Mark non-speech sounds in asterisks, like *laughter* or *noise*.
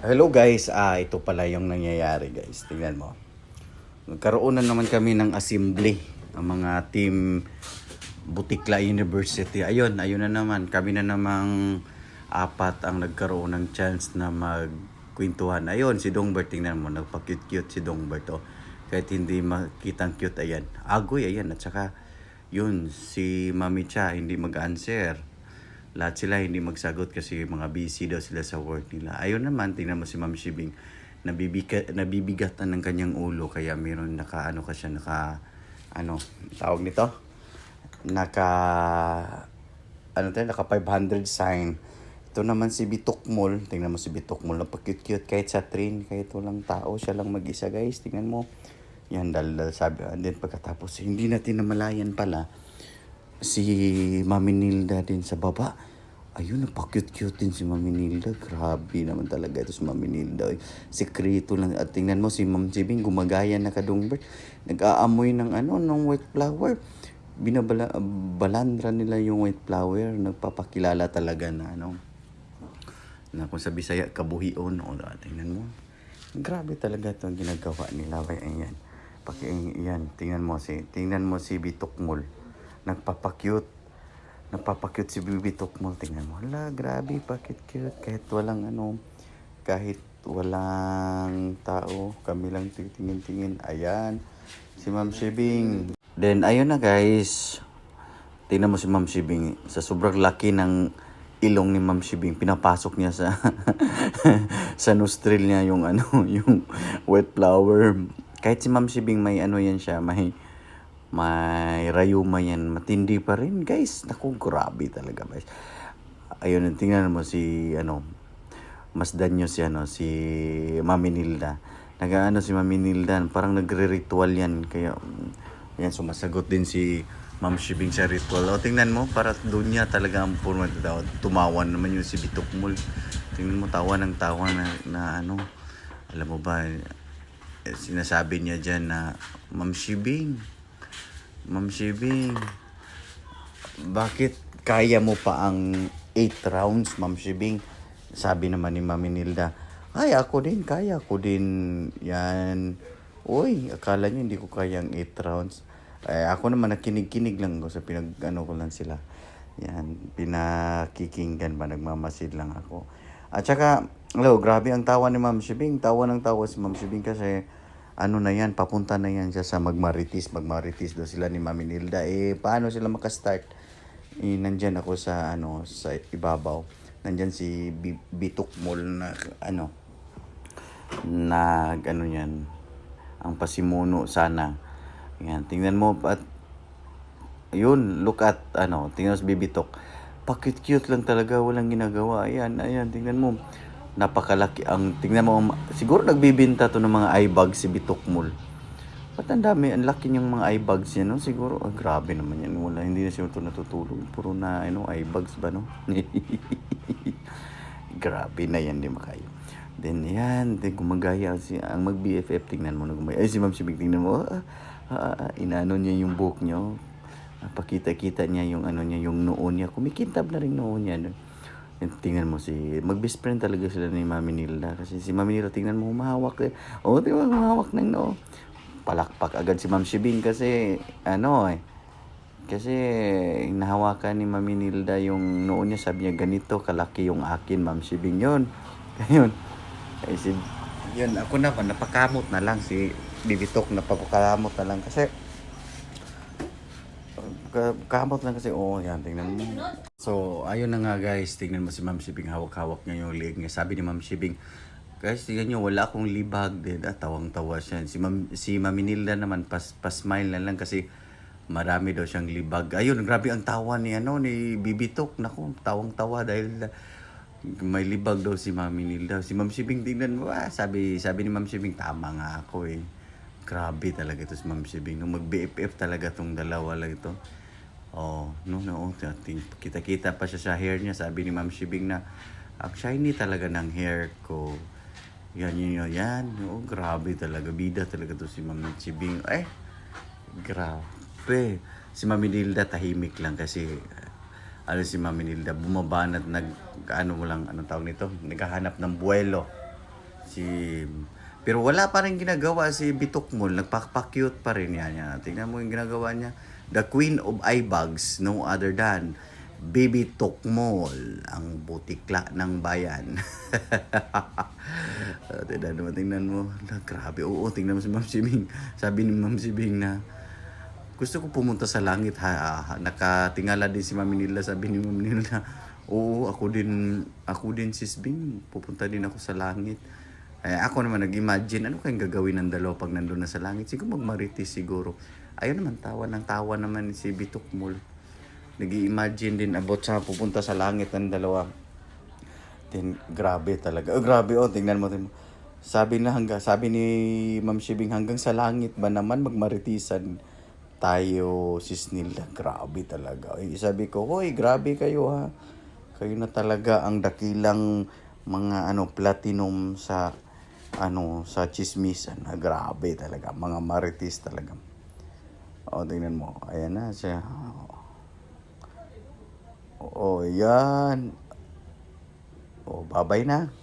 Hello guys, ah ito pala yung nangyayari guys. Tingnan mo. Nagkaroon na naman kami ng assembly ang mga team Butikla University. Ayun, ayun na naman. Kami na namang apat ang nagkaroon ng chance na magkwentuhan. Ayun, si Dongbert, tingnan mo, nagpa-cute-cute si Dongbert. Oh. Kahit hindi makitang cute, ayan. Agoy, ayan. At saka, yun, si Mami Cha, hindi mag-answer lahat sila hindi magsagot kasi mga busy daw sila sa work nila. Ayun naman, tingnan mo si Ma'am Shibing, nabibigat, nabibigatan ng kanyang ulo kaya meron naka ano ka siya naka ano tawag nito? Naka ano tayo naka 500 sign. Ito naman si Bitukmol tingnan mo si Bitukmol napakute-cute kahit sa train kahit walang tao siya lang mag-isa. Guys tingnan mo. Yan dal sabi and then pagkatapos hindi natin namalayan pala si Mami Nilda din sa baba. Ayun, napakute-cute din si Mami Nilda. Grabe naman talaga ito si Mami Nilda. Sekreto lang. At tingnan mo si Ma'am Jibing, gumagaya na kadungbert. Nag-aamoy ng ano, ng white flower. Binabala, balandra nila yung white flower. Nagpapakilala talaga na ano. Na kung sa Bisaya, kabuhion. O, tingnan mo. Grabe talaga itong ginagawa nila. Ayan. Paki, yan, tingnan mo si, tingnan mo si Bitukmol nagpapakyut. Nagpapakyut si Bibi Tukmol. Tingnan mo. Hala, grabe, pakit cute. Kahit walang ano, kahit walang tao, kami lang titingin-tingin. Ayan, si Ma'am Shibing. Then, ayun na guys. Tingnan mo si Ma'am Shibing. Sa sobrang laki ng ilong ni Ma'am Shibing, pinapasok niya sa *laughs* sa nostril niya yung ano, *laughs* yung wet flower. Kahit si Ma'am Shibing may ano yan siya, may may rayuma yan. Matindi pa rin, guys. Naku, grabe talaga, guys. Ayun, tingnan mo si, ano, masdan nyo si, ano, si Mami Nilda. Nag-ano si Mami Nilda, parang nagre-ritual yan. Kaya, mm, yan, sumasagot din si Ma'am Shibing sa ritual. O, tingnan mo, para doon niya talaga ang purma daw. Tumawa naman yung si Bitukmul. Tingnan mo, tawa ng tawa na, na ano, alam mo ba, eh, sinasabi niya dyan na, Ma'am Shibing, Ma'am Shibing, bakit kaya mo pa ang 8 rounds, Ma'am Shibing? Sabi naman ni Mami Nilda, ay ako din, kaya ko din yan. Uy, akala niyo hindi ko kaya ang 8 rounds. Eh, ako naman nakinig-kinig lang ko sa pinag ano ko lang sila. Yan, pinakikinggan ba, nagmamasid lang ako. At saka, hello, grabe ang tawa ni Ma'am Shibing. Tawa ng tawa si Ma'am Shibing kasi ano na yan, papunta na yan siya sa Magmaritis. Magmaritis daw sila ni Mami Nilda. Eh, paano sila makastart? Eh, nandyan ako sa, ano, sa ibabaw. Nandyan si B- Bitok Mall na, ano, na, ano yan, ang pasimuno sana. Yan, tingnan mo, at, yun, look at, ano, tingnan mo si Bibitok. Pakit-cute lang talaga, walang ginagawa. Ayan, ayan, tingnan mo napakalaki ang tingnan mo siguro nagbibenta to ng mga eye bags si Bitukmul Ba't ang dami, ang laki niyang mga eye bags yan, no? Siguro, ah, grabe naman yan. Wala, hindi na siguro natutulog. Puro na, ano, eye bags ba, no? *laughs* grabe na yan, di makayo. Then, yan, then gumagaya si, ang mag-BFF, tingnan mo na gumagaya. Ay, si Ma'am Sibig, tingnan mo, ah, ah, ah, inano niya yung buhok niyo. Napakita-kita niya yung, ano niya, yung noon niya. Kumikintab na rin noon niya, no? Tingnan mo si mag-best friend talaga sila ni Mami Nilda kasi si Mami Nilda tingnan mo humahawak eh. Oh, di ba humahawak ng no. Palakpak agad si Ma'am Shibing kasi ano eh. Kasi hinahawakan ni Mami Nilda yung noon niya sabi niya ganito kalaki yung akin Ma'am Shibing yun. *laughs* Ayun. Eh, si yun ako na napakamot na lang si Bibitok napakamot na lang kasi ka- kamot lang kasi oo yan tingnan mo so ayun na nga guys tingnan mo si Ma'am Shibing hawak-hawak niya yung leg niya sabi ni Ma'am Shibing guys tingnan niyo wala akong libag din ah, tawang-tawa siya si Ma'am si Ma'am Nilda naman pas pa-smile na lang kasi marami daw siyang libag ayun grabe ang tawa ni ano ni Bibitok nako tawang-tawa dahil may libag daw si Mami Nilda. Si Ma'am Shibing tingnan mo, ah, sabi, sabi ni Ma'am Shibing, tama nga ako eh. Grabe talaga ito si Ma'am Shibing. Nung mag-BFF talaga tong dalawa lang ito. Oh, no, no, ating kita-kita pa siya sa hair niya. Sabi ni Ma'am Shibing na, ang shiny talaga ng hair ko. Yan, yun, yun, yan. Oh, grabe talaga. Bida talaga to si Ma'am Shibing. Eh, grabe. Si Mami Nilda tahimik lang kasi ano si Mami Nilda bumaba na at nag ano mo lang anong tawag nito naghahanap ng buwelo Si pero wala pa rin ginagawa si Bitukmol, nagpapakyut pa rin yan. yan. Tingnan mo yung ginagawa niya. The queen of eye no other than Baby Tukmol, ang butikla ng bayan. *laughs* Ah, tingnan mo, tingnan mo. La, grabe, oo, tingnan mo si Ma'am Sibing. Sabi ni Ma'am Sibing na, gusto ko pumunta sa langit ha. Nakatingala din si Mami nila, sabi ni Ma'am nila oo, ako din, ako din sis Bing, pupunta din ako sa langit. Eh, ako naman nag-imagine, ano kayang gagawin ng dalawa pag nandun na sa langit? Siguro magmarites siguro. Ayun naman, tawa ng tawa naman si Bitok Mul. Nag-imagine din about sa pupunta sa langit ng dalawa. Then, grabe talaga. Oh, grabe, oh, tingnan mo. Tingnan mo. Sabi na hanggang, sabi ni Ma'am Shibing, hanggang sa langit ba naman magmaritisan tayo, sis nila. Grabe talaga. Ay, sabi ko, hoy, grabe kayo ha. Kayo na talaga ang dakilang mga ano platinum sa ano sa chismisan. Grabe talaga. Mga maritis talaga. O, tingnan mo. Ayan na siya. Oo, yan. O, babay na.